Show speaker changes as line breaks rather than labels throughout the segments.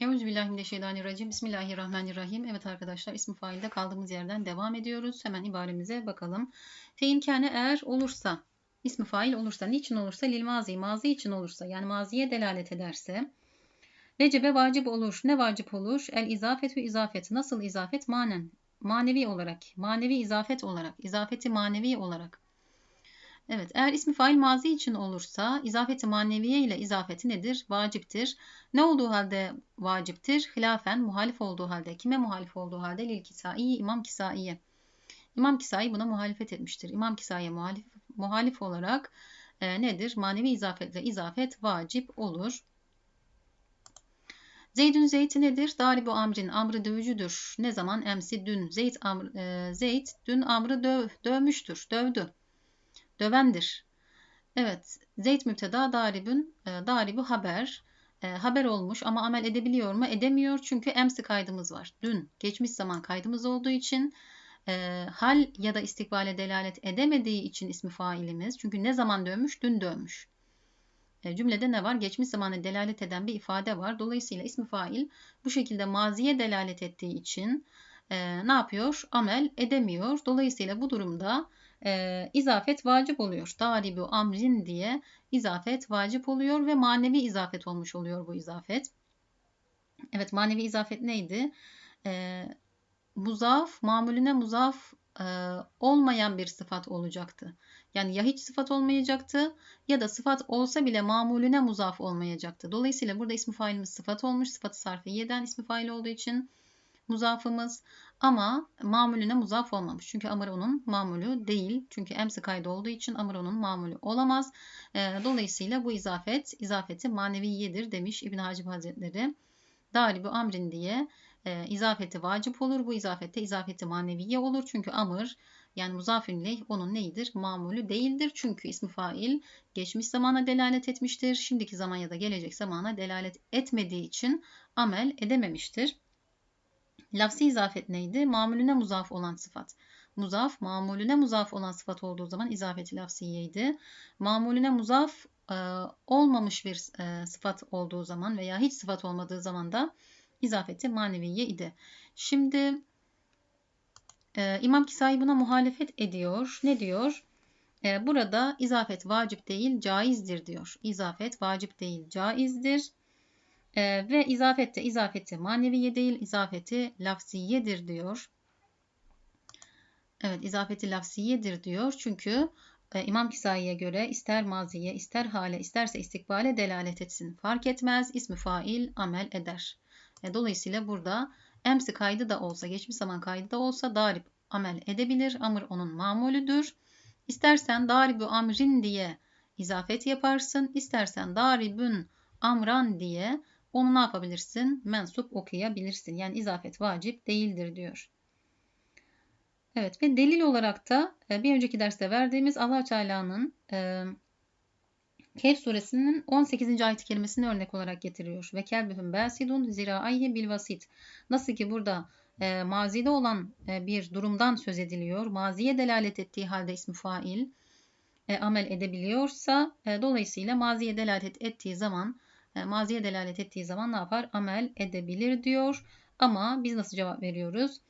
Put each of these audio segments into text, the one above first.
Euzubillahimineşşeytanirracim. Bismillahirrahmanirrahim. Evet arkadaşlar ismi failde kaldığımız yerden devam ediyoruz. Hemen ibaremize bakalım. Fe eğer olursa, ismi fail olursa, niçin olursa, lil mazi, mazi için olursa, yani maziye delalet ederse, vecebe vacip olur. Ne vacip olur? El izafetü izafet. Nasıl izafet? Manen. Manevi olarak. Manevi izafet olarak. İzafeti manevi olarak. Evet, eğer ismi fail mazi için olursa izafeti maneviye ile izafeti nedir? Vaciptir. Ne olduğu halde vaciptir? Hilafen muhalif olduğu halde. Kime muhalif olduğu halde? Lil Kisai, İmam Kisai'ye. İmam Kisai buna muhalefet etmiştir. İmam Kisai'ye muhalif, muhalif olarak e, nedir? Manevi izafetle izafet vacip olur. Zeydün Zeyd nedir? Daribu amrin. Amrı dövücüdür. Ne zaman? Emsi dün. Zeyd, amr, e, Zeyd dün amrı döv, dövmüştür. Dövdü dövendir. Evet, Zeyd müpteda, daribün, e, daribu haber. E, haber olmuş ama amel edebiliyor mu? Edemiyor çünkü emsi kaydımız var. Dün, geçmiş zaman kaydımız olduğu için e, hal ya da istikbale delalet edemediği için ismi failimiz. Çünkü ne zaman dönmüş? Dün dönmüş. E, cümlede ne var? Geçmiş zamana delalet eden bir ifade var. Dolayısıyla ismi fail bu şekilde maziye delalet ettiği için e, ne yapıyor? Amel edemiyor. Dolayısıyla bu durumda e, izafet vacip oluyor. Daribu amrin diye izafet vacip oluyor ve manevi izafet olmuş oluyor bu izafet. Evet manevi izafet neydi? E, muzaf, mamulüne muzaf e, olmayan bir sıfat olacaktı. Yani ya hiç sıfat olmayacaktı ya da sıfat olsa bile mamulüne muzaf olmayacaktı. Dolayısıyla burada ismi failimiz sıfat olmuş. Sıfatı sarfiyeden ismi fail olduğu için muzafımız ama mamulüne muzaf olmamış. Çünkü amr onun mamulü değil. Çünkü emsi kaydı olduğu için amr onun mamulü olamaz. E, dolayısıyla bu izafet, izafeti maneviyedir demiş İbn Hacip Hazretleri. Daribu amrin diye e, izafeti vacip olur. Bu izafette izafeti maneviye olur. Çünkü amr yani muzafün leh onun neyidir? Mamulü değildir. Çünkü ismi fail geçmiş zamana delalet etmiştir. Şimdiki zaman ya da gelecek zamana delalet etmediği için amel edememiştir. Lafsi izafet neydi? Mamulüne muzaf olan sıfat. Muzaf, mamulüne muzaf olan sıfat olduğu zaman izafeti lafsiyeydi. Mamulüne muzaf e, olmamış bir e, sıfat olduğu zaman veya hiç sıfat olmadığı zaman da izafeti maneviye idi. Şimdi e, İmam Kisai buna muhalefet ediyor. Ne diyor? E, burada izafet vacip değil, caizdir diyor. İzafet vacip değil, caizdir. E, ve izafette izafeti maneviye değil izafeti lafziyedir diyor. Evet izafeti lafziyedir diyor. Çünkü e, İmam Kisai'ye göre ister maziye, ister hale, isterse istikbale delalet etsin. Fark etmez. ismi fail amel eder. E, dolayısıyla burada emsi kaydı da olsa, geçmiş zaman kaydı da olsa darip amel edebilir. Amr onun mamulüdür. İstersen daribu amrin diye izafet yaparsın. İstersen daribün amran diye onu ne yapabilirsin? Mensup okuyabilirsin. Yani izafet vacip değildir diyor. Evet ve delil olarak da e, bir önceki derste verdiğimiz Allah Teala'nın e, Kehf suresinin 18. ayet kelimesini örnek olarak getiriyor. Ve kelbühüm basidun ziraayhi bil vasit. Nasıl ki burada e, mazide olan e, bir durumdan söz ediliyor. Maziye delalet ettiği halde ismi fail e, amel edebiliyorsa e, dolayısıyla maziye delalet ettiği zaman maziye delalet ettiği zaman ne yapar? Amel edebilir diyor. Ama biz nasıl cevap veriyoruz?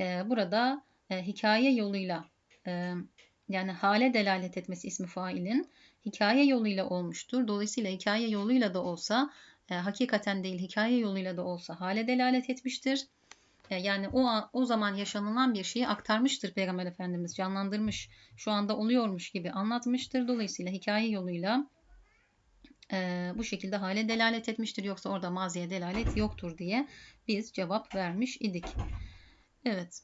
E, burada e, hikaye yoluyla yani hale delalet etmesi ismi failin hikaye yoluyla olmuştur. Dolayısıyla hikaye yoluyla da olsa hakikaten değil hikaye yoluyla da olsa hale delalet etmiştir. Yani o o zaman yaşanılan bir şeyi aktarmıştır Peygamber Efendimiz canlandırmış. Şu anda oluyormuş gibi anlatmıştır. Dolayısıyla hikaye yoluyla e, bu şekilde hale delalet etmiştir. Yoksa orada maziye delalet yoktur diye biz cevap vermiş idik. Evet.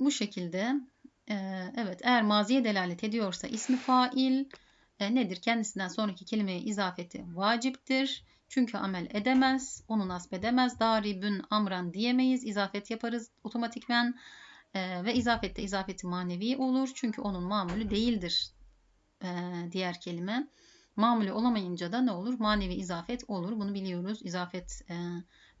Bu şekilde e, evet eğer maziye delalet ediyorsa ismi fail e, nedir? Kendisinden sonraki kelimeye izafeti vaciptir. Çünkü amel edemez, onu nasip edemez. Daribün amran diyemeyiz. İzafet yaparız otomatikmen. E, ve izafette izafeti manevi olur. Çünkü onun mamülü değildir diğer kelime. Mamuli olamayınca da ne olur? Manevi izafet olur. Bunu biliyoruz. İzafet e,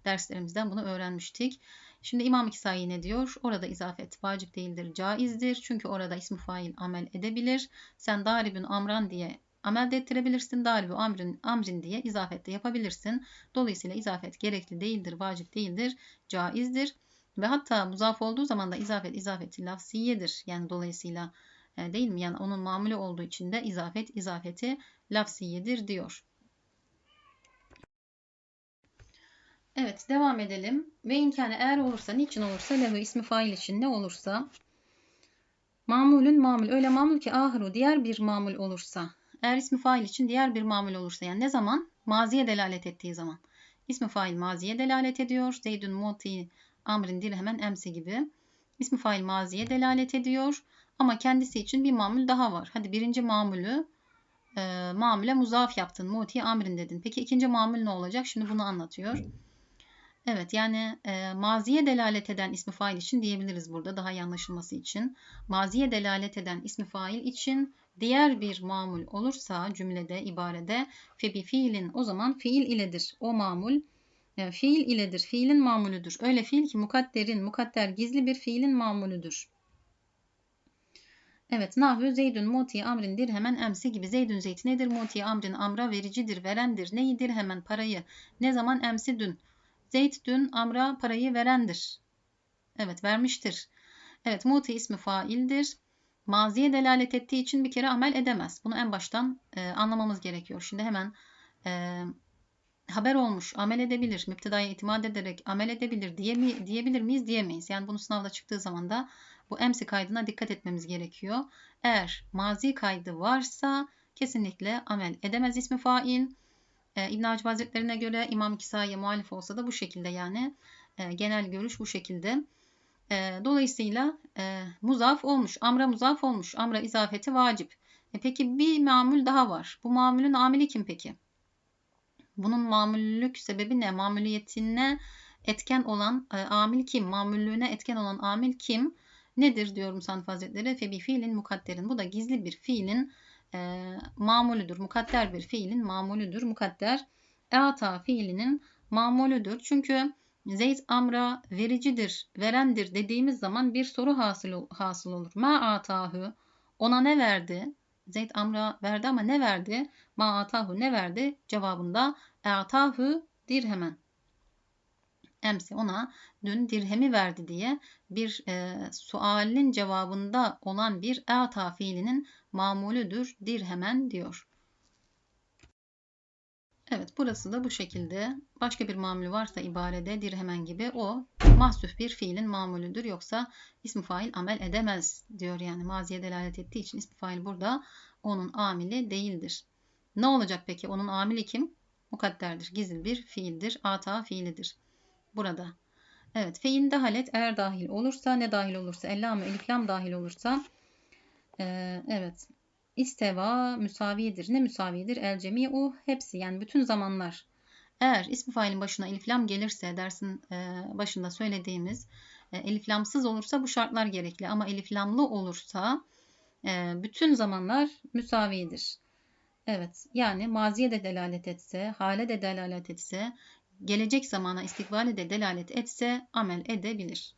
derslerimizden bunu öğrenmiştik. Şimdi İmam Kisai ne diyor? Orada izafet vacip değildir, caizdir. Çünkü orada ismi fail amel edebilir. Sen daribün amran diye amel de ettirebilirsin. Daribu amrin, amrin diye izafet de yapabilirsin. Dolayısıyla izafet gerekli değildir, vacip değildir, caizdir. Ve hatta muzaf olduğu zaman da izafet izafeti lafsiyedir. Yani dolayısıyla e, değil mi? Yani onun mamülü olduğu için de izafet izafeti lafsiyedir diyor. Evet devam edelim. Ve imkanı eğer olursa niçin olursa lehu ismi fail için ne olursa mamulün mamul öyle mamul ki ahiru diğer bir mamul olursa eğer ismi fail için diğer bir mamul olursa yani ne zaman? Maziye delalet ettiği zaman. İsmi fail maziye delalet ediyor. Zeydün muti amrin dirhemen emsi gibi. İsmi fail maziye delalet ediyor. Ama kendisi için bir mamul daha var. Hadi birinci mamulü e, mamule muzaf yaptın. Muti amrin dedin. Peki ikinci mamul ne olacak? Şimdi bunu anlatıyor. Evet yani e, maziye delalet eden ismi fail için diyebiliriz burada daha iyi anlaşılması için. Maziye delalet eden ismi fail için diğer bir mamul olursa cümlede, ibarede febi fiilin o zaman fiil iledir. O mamul yani fiil iledir. Fiilin mamulüdür. Öyle fiil ki mukadderin, mukadder gizli bir fiilin mamulüdür. Evet, nahvü zeydün muti amrin dirhemen emsi gibi. Zeydün zeyt nedir? Muti amrin amra vericidir, verendir. Neyidir? Hemen parayı. Ne zaman emsi dün. Zeyd dün amra parayı verendir. Evet, vermiştir. Evet, muti ismi faildir. Maziye delalet ettiği için bir kere amel edemez. Bunu en baştan e, anlamamız gerekiyor. Şimdi hemen e, haber olmuş, amel edebilir, müptedaya itimat ederek amel edebilir diye mi, diyebilir miyiz? Diyemeyiz. Yani bunu sınavda çıktığı zaman da bu emsi kaydına dikkat etmemiz gerekiyor. Eğer mazi kaydı varsa kesinlikle amel edemez ismi fail. E, İbn Hacı Hazretlerine göre İmam Kisa'ya muhalif olsa da bu şekilde yani e, genel görüş bu şekilde. E, dolayısıyla e, muzaf olmuş, amra muzaf olmuş, amra izafeti vacip. E, peki bir mamul daha var. Bu mamulün amili kim peki? Bunun mamullülük sebebi ne? Mamuliyetine etken olan e, amil kim? Mamullüğüne etken olan amil kim? Nedir diyorum Sanf Hazretleri? Febi fiilin mukadderin. Bu da gizli bir fiilin e, mamulüdür. Mukadder bir fiilin mamulüdür. Mukadder eata fiilinin mamulüdür. Çünkü Zeyd amra vericidir, verendir dediğimiz zaman bir soru hasıl, hasıl olur. Ma atahu ona ne verdi? Zeyd amra verdi ama ne verdi? Ma atahu ne verdi? Cevabında atahu dirhemen. Emsi ona dün dirhemi verdi diye bir e, sualin cevabında olan bir ata fiilinin mamulüdür dirhemen diyor. Evet burası da bu şekilde. Başka bir mamülü varsa ibarede dirhemen gibi o mahsuf bir fiilin mamulüdür. Yoksa ismi fail amel edemez diyor yani maziye delalet ettiği için ismi fail burada onun amili değildir. Ne olacak peki? Onun amili kim? Mukadderdir. Gizli bir fiildir. Ata fiilidir. Burada. Evet. Fein dahalet eğer dahil olursa ne dahil olursa ellam eliflam dahil olursa ee, evet İsteva müsavidir. Ne müsavidir? El cemi'u hepsi yani bütün zamanlar. Eğer ismi failin başına eliflam gelirse dersin e, başında söylediğimiz e, eliflamsız olursa bu şartlar gerekli ama eliflamlı olursa e, bütün zamanlar müsavidir. Evet yani maziye de delalet etse, hale de delalet etse, gelecek zamana istikbale de delalet etse amel edebilir.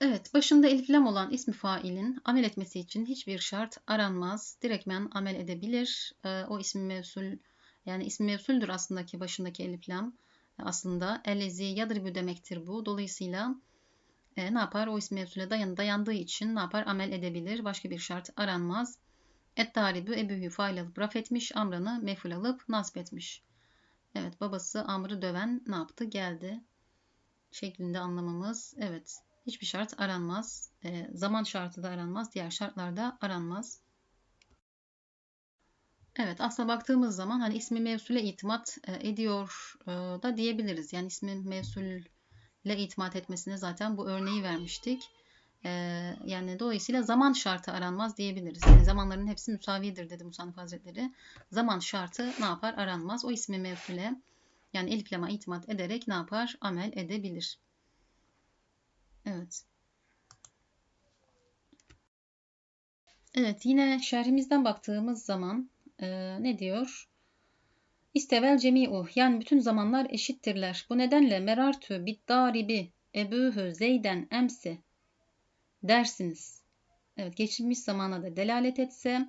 Evet, başında elif olan ismi failin amel etmesi için hiçbir şart aranmaz. Direktmen amel edebilir. E, o ismi mevsul yani ismi mevsuldür aslında ki başındaki elif lam. Aslında elezi yadribü demektir bu. Dolayısıyla e, ne yapar? O ismi mevsule dayan, dayandığı için ne yapar? Amel edebilir. Başka bir şart aranmaz. Et daribü ebühü fail alıp raf etmiş. Amranı meful alıp nasip etmiş. Evet babası Amr'ı döven ne yaptı? Geldi. Şeklinde anlamamız. Evet. Hiçbir şart aranmaz. E, zaman şartı da aranmaz. Diğer şartlarda aranmaz. Evet aslında baktığımız zaman hani ismi mevsule itimat e, ediyor e, da diyebiliriz. Yani ismi mevsulle itimat etmesine zaten bu örneği vermiştik. Yani dolayısıyla zaman şartı aranmaz diyebiliriz. Yani zamanların hepsi müsavidir dedi Musannif Hazretleri. Zaman şartı ne yapar? Aranmaz. O ismi mevsule yani eliflama itimat ederek ne yapar? Amel edebilir. Evet. Evet yine şerhimizden baktığımız zaman e, ne diyor? İstevel cemi'u yani bütün zamanlar eşittirler. Bu nedenle merartü biddaribi ebuhu zeyden emsi dersiniz. Evet geçmiş zamana da delalet etse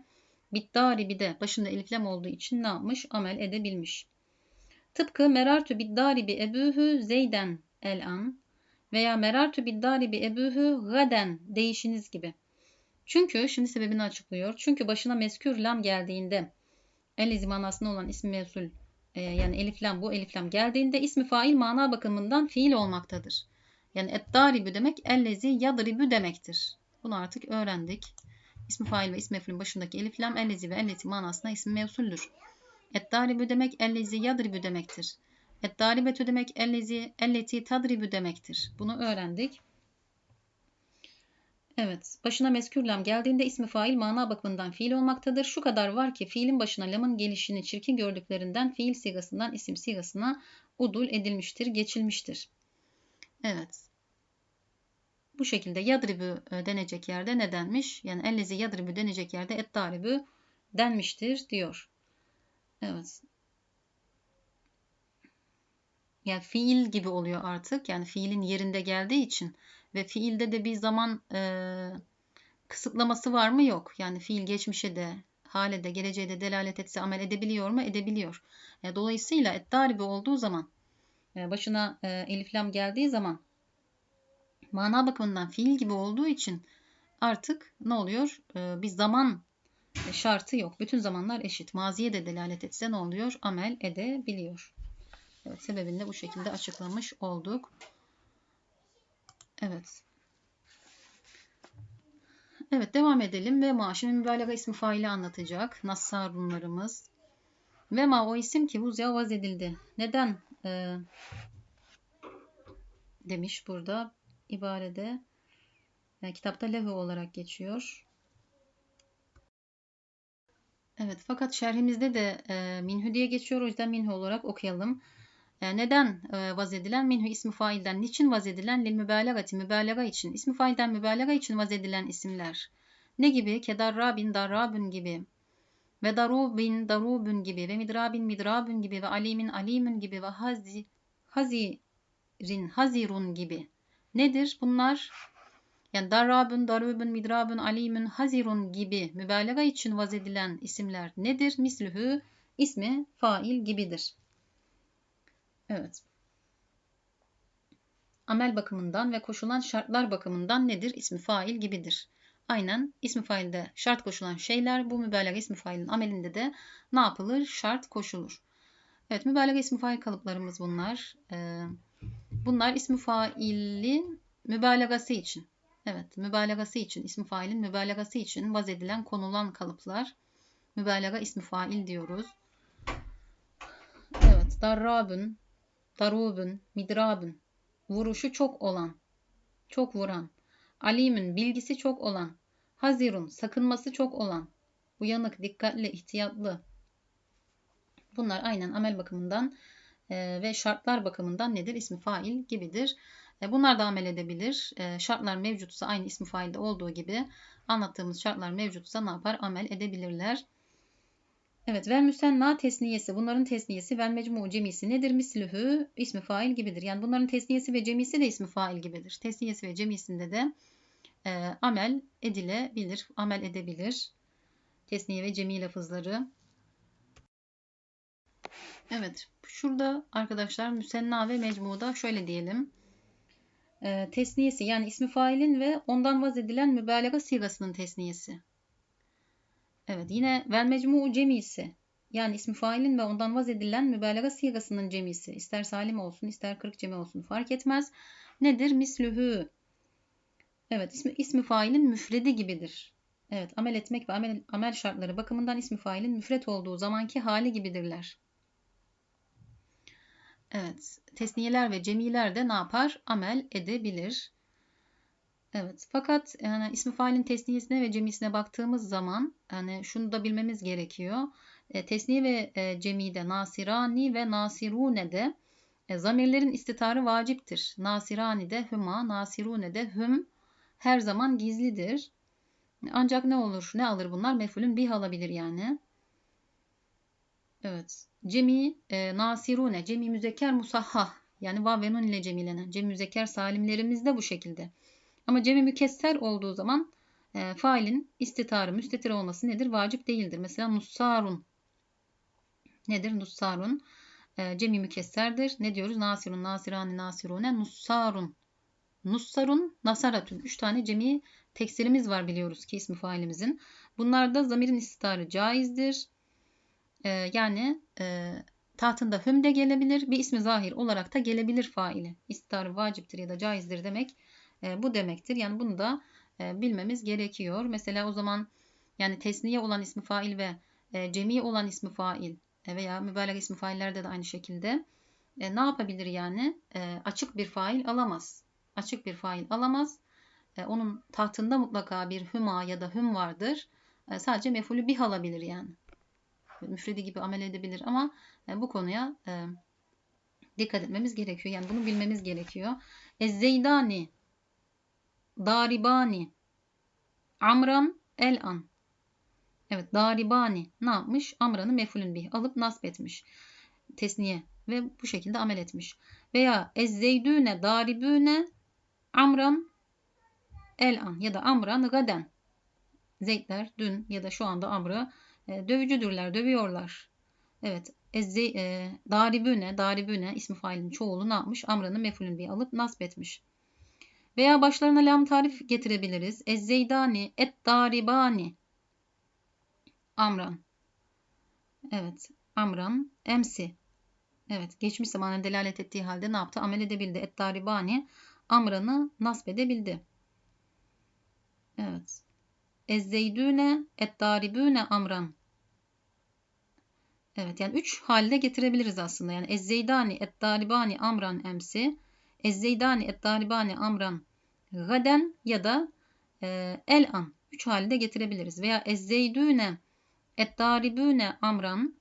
Biddari de başında eliflem olduğu için ne yapmış? Amel edebilmiş. Tıpkı merartu biddaribi ebühü zeyden el an veya merartu biddaribi ebühü gaden değişiniz gibi. Çünkü şimdi sebebini açıklıyor. Çünkü başına meskür lam geldiğinde el manasında olan ismi mevsul e, yani eliflam bu eliflam geldiğinde ismi fail mana bakımından fiil olmaktadır. Yani ettaribü demek ellezi yadribü demektir. Bunu artık öğrendik. İsmi fail ve ismi mef'ulün başındaki eliflam ellezi ve elleti manasında ismi mevsuldür. Ettaribü demek ellezi yadribü demektir. Ettaribetü demek ellezi elleti tadribü demektir. Bunu öğrendik. Evet. Başına meskür lam geldiğinde ismi fail mana bakımından fiil olmaktadır. Şu kadar var ki fiilin başına lamın gelişini çirkin gördüklerinden fiil sigasından isim sigasına udul edilmiştir, geçilmiştir. Evet. Bu şekilde yadribü e, denecek yerde ne denmiş? Yani ellezi yadribü denecek yerde et daribü denmiştir diyor. Evet. Yani fiil gibi oluyor artık. Yani fiilin yerinde geldiği için ve fiilde de bir zaman e, kısıtlaması var mı? Yok. Yani fiil geçmişe de, hale de, geleceğe de delalet etse amel edebiliyor mu? Edebiliyor. E, dolayısıyla et daribi olduğu zaman, başına e, eliflam geldiği zaman mana bakımından fiil gibi olduğu için artık ne oluyor? E, bir zaman şartı yok. Bütün zamanlar eşit. Maziye de delalet etse ne oluyor? Amel edebiliyor. Evet, sebebini de bu şekilde açıklamış olduk. Evet. Evet devam edelim. Ve ma şimdi mübalağa ismi faili anlatacak. Nassar bunlarımız. Ve ma o isim ki huzya vaz edildi. Neden e, demiş burada ibarede. Yani kitapta lehu olarak geçiyor. Evet fakat şerhimizde de e, minhu diye geçiyor. O yüzden minhu olarak okuyalım. E, neden e, vaz edilen? Minhu ismi failden. Niçin vaz edilen? Lil mübalagati mübalağa için. İsmi failden mübalağa için vaz edilen isimler. Ne gibi? Kedarrabin, darrabun gibi. Ve darubin, darubun gibi. Ve midrabin, midrabun gibi. Ve alimin, alimun gibi. Ve hazi, hazirin, hazirun gibi. Nedir bunlar? Yani darrabun, darubun, midrabun, alimun, hazirun gibi mübalağa için vaz edilen isimler nedir? Mislühü ismi fail gibidir. Evet. Amel bakımından ve koşulan şartlar bakımından nedir? İsmi fail gibidir. Aynen ismi failde şart koşulan şeyler bu mübalağa ismi failin amelinde de ne yapılır? Şart koşulur. Evet mübalağa ismi fail kalıplarımız bunlar. Ee, bunlar ismi failin mübalağası için. Evet mübalağası için ismi failin mübalağası için vaz edilen konulan kalıplar. Mübalağa ismi fail diyoruz. Evet darrabun darubun, midrabun, vuruşu çok olan, çok vuran, alimin, bilgisi çok olan, hazirun, sakınması çok olan, uyanık, dikkatli, ihtiyatlı. Bunlar aynen amel bakımından e, ve şartlar bakımından nedir? İsmi fail gibidir. E, bunlar da amel edebilir. E, şartlar mevcutsa aynı ismi failde olduğu gibi anlattığımız şartlar mevcutsa ne yapar? Amel edebilirler. Evet vel müsenna tesniyesi. Bunların tesniyesi vel mecmu cemisi nedir? Mislühü ismi fail gibidir. Yani bunların tesniyesi ve cemisi de ismi fail gibidir. Tesniyesi ve cemisinde de e, amel edilebilir. Amel edebilir. Tesniye ve cemi lafızları. Evet. Şurada arkadaşlar müsenna ve mecmuda şöyle diyelim. E, tesniyesi yani ismi failin ve ondan vaz edilen mübalağa sigasının tesniyesi. Evet yine vel mecmu'u cemisi. Yani ismi failin ve ondan vaz edilen mübalağa sigasının cemisi. İster salim olsun ister kırık cemi olsun fark etmez. Nedir? Mislühü. Evet ismi, ismi failin müfredi gibidir. Evet amel etmek ve amel, amel şartları bakımından ismi failin müfret olduğu zamanki hali gibidirler. Evet tesniyeler ve cemiler de ne yapar? Amel edebilir. Evet. Fakat yani ismi failin tesniyesine ve cemisine baktığımız zaman yani şunu da bilmemiz gerekiyor. E, tesniye ve e, cemide nasirani ve nasirune'de e, zamirlerin istitarı vaciptir. Nasirani'de hüma, nasirune'de hüm her zaman gizlidir. Ancak ne olur? Ne alır bunlar? Mefulün bih alabilir yani. Evet. Cemi e, nasirune, cemi müzekker musahhah yani vav ve nun ile cemilenen cemi müzekker salimlerimiz de bu şekilde. Ama cemi mükesser olduğu zaman E, failin istitarı, müstetir olması nedir? Vacip değildir. Mesela nussarun. Nedir? Nussarun. E, cemi mükesserdir. Ne diyoruz? Nasirun, nasirani, nasirune, nussarun. Nussarun, nasaratun. Üç tane cemi tekstilimiz var biliyoruz ki ismi failimizin. Bunlarda zamirin istitarı caizdir. E, yani e, tahtında hüm de gelebilir. Bir ismi zahir olarak da gelebilir faili. İstitarı vaciptir ya da caizdir demek e, bu demektir. Yani bunu da e, bilmemiz gerekiyor. Mesela o zaman yani tesniye olan ismi fail ve e, cemi olan ismi fail e, veya mübalağa ismi faillerde de aynı şekilde e, ne yapabilir yani? E, açık bir fail alamaz. Açık bir fail alamaz. E, onun tahtında mutlaka bir hüma ya da hüm vardır. E, sadece mefulü bih alabilir yani. Müfredi gibi amel edebilir ama e, bu konuya dikkat etmemiz gerekiyor. Yani bunu bilmemiz gerekiyor. Ezzeydani Daribani. Amran el-an. Evet daribani ne yapmış? Amran'ı mefulün bih alıp nasp etmiş. Tesniye ve bu şekilde amel etmiş. Veya ezzeydüne daribüne amran el-an ya da amran gaden. Zeydler dün ya da şu anda amrı e, dövücüdürler, dövüyorlar. Evet, ezze, e, daribüne, daribüne ismi failin çoğulu ne yapmış? Amran'ı mefulün bih alıp nasp etmiş. Veya başlarına lam tarif getirebiliriz. Ezzeydani, et daribani. Amran. Evet. Amran. Emsi. Evet. Geçmiş zamana delalet ettiği halde ne yaptı? Amel edebildi. Et daribani. Amran'ı nasp edebildi. Evet. Ezzeydüne et daribüne amran. Evet yani üç halde getirebiliriz aslında. Yani ezzeydani et daribani amran emsi. Ezzeydani et daribani amran gaden ya da e, el an. Üç halde getirebiliriz. Veya ezzeydüne et daribüne amran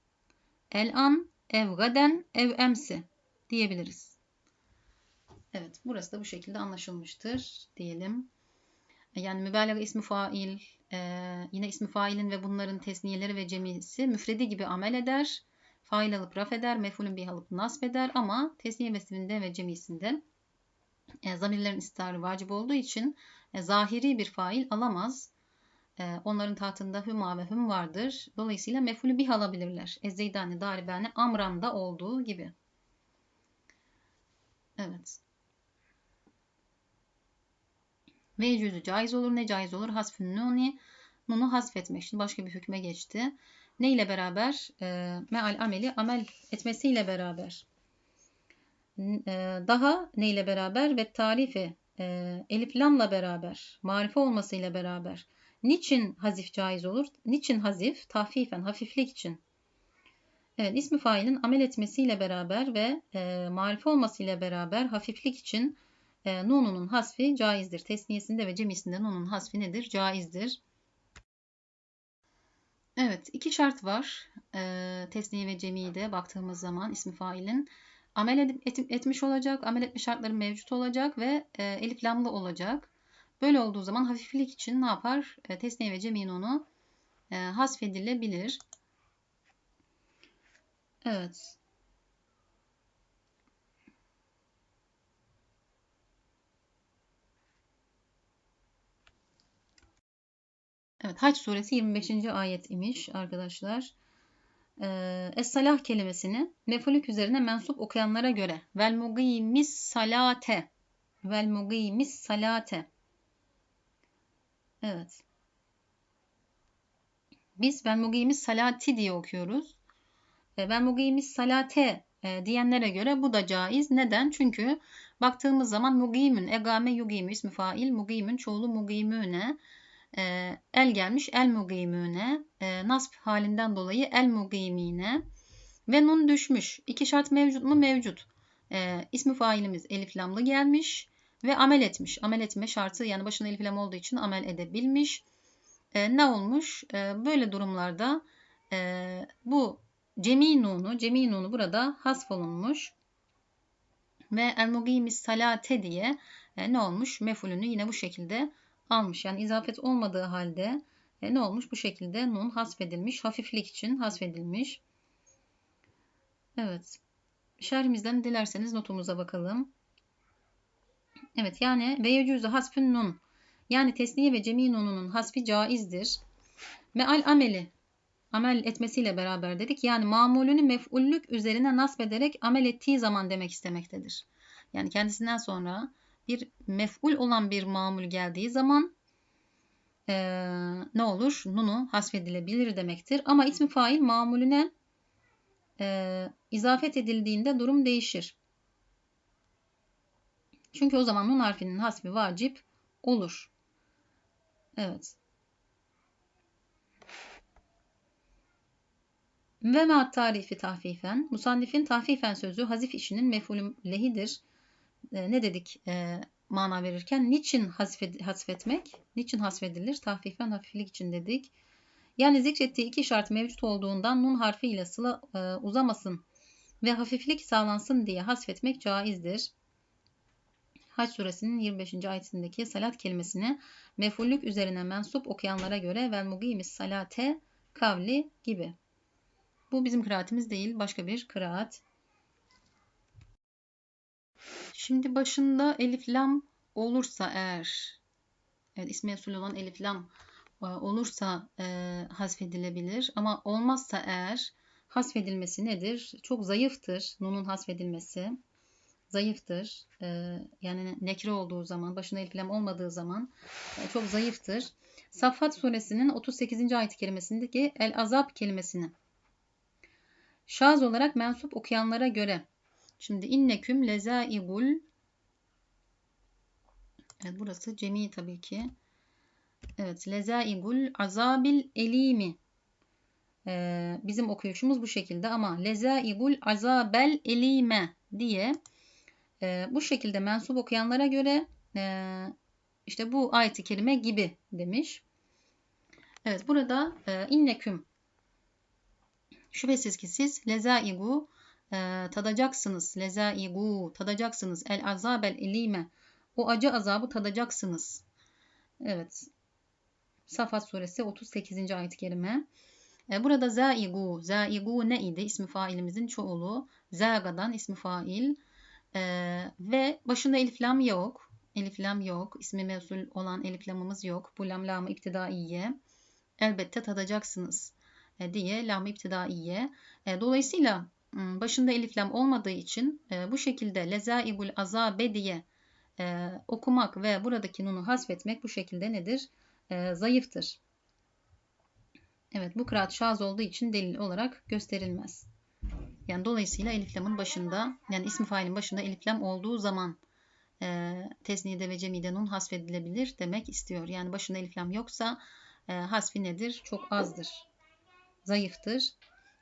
el an ev gaden ev emsi diyebiliriz. Evet burası da bu şekilde anlaşılmıştır diyelim. Yani mübalağa ismi fail, e, yine ismi failin ve bunların tesniyeleri ve cemisi müfredi gibi amel eder. Fail alıp raf eder, mefulün bir alıp nasb eder ama tesniye vesfinde ve cemisinde e, zamirlerin istiharı vacip olduğu için e, zahiri bir fail alamaz. E, onların tahtında hüma ve hüm vardır. Dolayısıyla mefulü bih alabilirler. Ezeydani, daribani, amramda olduğu gibi. Evet. Ve yüzü caiz olur. Ne caiz olur? Hasfün nuni. Hasfetmek. Şimdi başka bir hükme geçti. Ne ile beraber? E, meal ameli amel etmesiyle beraber. E, daha ne ile beraber? Ve tarifi e, elif lamla beraber. Marife olmasıyla beraber. Niçin hazif caiz olur? Niçin hazif? Tahfifen, hafiflik için. Evet, ismi failin amel etmesiyle beraber ve e, marife olmasıyla beraber hafiflik için e, nununun hasfi caizdir. Tesniyesinde ve cemisinde nunun hasfi nedir? Caizdir. Evet, iki şart var. E, tesniye ve cemide baktığımız zaman ismi failin amel edip, et, etmiş olacak, amel etme şartları mevcut olacak ve e, elif lamlı olacak. Böyle olduğu zaman hafiflik için ne yapar? E, tesniye ve cemi nunu e, hasfedilebilir. Evet. Evet Haç suresi 25. ayet imiş arkadaşlar. Ee, Es-salah kelimesini mefulük üzerine mensup okuyanlara göre vel mugimis salate vel mugimis salate Evet. Biz vel mugimis salati diye okuyoruz. E, vel mugimis salate e, diyenlere göre bu da caiz. Neden? Çünkü baktığımız zaman mugimün, egame yugimü ismi fail, mugimün çoğulu mugimüne e, el gelmiş el mugimüne e, nasb halinden dolayı el mugimine ve nun düşmüş. İki şart mevcut mu? Mevcut. E, ismi failimiz elif lamlı gelmiş ve amel etmiş. Amel etme şartı yani başına elif lam olduğu için amel edebilmiş. E, ne olmuş? E, böyle durumlarda e, bu cemi nunu, cemi nunu burada hasfolunmuş. Ve el mugimis salate diye e, ne olmuş? Mefulünü yine bu şekilde almış. Yani izafet olmadığı halde e, ne olmuş? Bu şekilde nun hasfedilmiş. Hafiflik için hasfedilmiş. Evet. Şerhimizden dilerseniz notumuza bakalım. Evet yani ve yecuzu hasfün nun. Yani tesniye ve cemi nununun hasfi caizdir. Meal ameli amel etmesiyle beraber dedik. Yani mamulünü mef'ullük üzerine nasbederek amel ettiği zaman demek istemektedir. Yani kendisinden sonra bir mef'ul olan bir mamul geldiği zaman e, ne olur? Nunu hasfedilebilir demektir. Ama ismi fail mamulüne e, izafet edildiğinde durum değişir. Çünkü o zaman nun harfinin hasbi vacip olur. Evet. Ve ma tarifi tahfifen. Musannifin tahfifen sözü hazif işinin mef'ulü lehidir. E, ne dedik e, mana verirken? Niçin hasfed, hasfetmek? Niçin hasfedilir? Tahfifen hafiflik için dedik. Yani zikrettiği iki şart mevcut olduğundan nun harfi ile sıla e, uzamasın ve hafiflik sağlansın diye hasfetmek caizdir. Haç suresinin 25. ayetindeki salat kelimesini mefullük üzerine mensup okuyanlara göre vel mugimis salate kavli gibi. Bu bizim kıraatimiz değil, başka bir kıraat. Şimdi başında elif lam olursa eğer, evet ismi usul olan elif lam e, olursa e, hasfedilebilir. Ama olmazsa eğer hasfedilmesi nedir? Çok zayıftır nunun hasfedilmesi. Zayıftır. E, yani nekre olduğu zaman, başında elif lam olmadığı zaman e, çok zayıftır. Saffat suresinin 38. ayet kelimesindeki el azap kelimesini Şaz olarak mensup okuyanlara göre. Şimdi inneküm lezaibul Evet burası cemi tabii ki. Evet lezaibul azabil elimi. Ee, bizim okuyuşumuz bu şekilde ama lezaibul azabel elime diye e, bu şekilde mensup okuyanlara göre e, işte bu ayeti kerime gibi demiş. Evet burada e, inneküm Şüphesiz ki siz lezaigu e, tadacaksınız. Lezaigu tadacaksınız. El azabel elime. O acı azabı tadacaksınız. Evet. Safat suresi 38. ayet-i kerime. E, burada zaigu. Zaigu ne idi? İsmi failimizin çoğulu. Zaga'dan ismi fail. E, ve başında elif lam yok. Elif lam yok. İsmi mevsul olan elif lamımız yok. Bu lam lamı iptidaiye. Elbette tadacaksınız. E, diye lam iptidaiye. E, dolayısıyla başında elif lam olmadığı için e, bu şekilde lezaibul azabe diye okumak ve buradaki nunu hasfetmek bu şekilde nedir? Zayıftır. Evet bu kıraat şaz olduğu için delil olarak gösterilmez. Yani dolayısıyla elif lamın başında yani ismi failin başında elif lam olduğu zaman e, tesnide ve cemide nun hasfedilebilir demek istiyor. Yani başında elif lam yoksa e, hasfi nedir? Çok azdır zayıftır.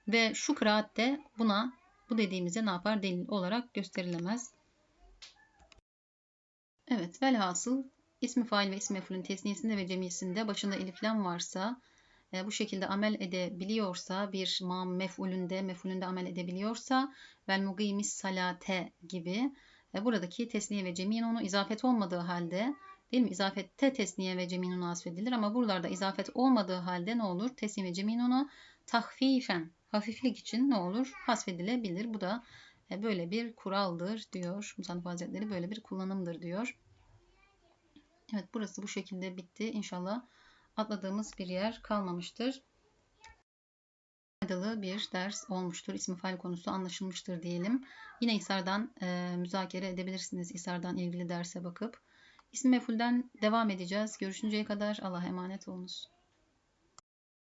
Ve şu kıraatte buna bu dediğimize ne yapar? Delil olarak gösterilemez. Evet velhasıl ismi fail ve ismi mefulün tesniyesinde ve cemisinde başında elif lam varsa e, bu şekilde amel edebiliyorsa bir ma mef'ulünde mef'ulünde amel edebiliyorsa vel mugimis salate gibi e, buradaki tesniye ve cemiyin onu izafet olmadığı halde Değil mi? İzafette tesniye ve cemin asfedilir ama buralarda izafet olmadığı halde ne olur? Tesniye ve cemin onu tahfifen, hafiflik için ne olur? Hasfedilebilir. Bu da e, böyle bir kuraldır diyor. Musannif Hazretleri böyle bir kullanımdır diyor. Evet burası bu şekilde bitti. İnşallah atladığımız bir yer kalmamıştır. Faydalı bir ders olmuştur. İsmi fail konusu anlaşılmıştır diyelim. Yine İsar'dan e, müzakere edebilirsiniz. İsar'dan ilgili derse bakıp. İsim mefulden devam edeceğiz. Görüşünceye kadar Allah'a emanet olunuz.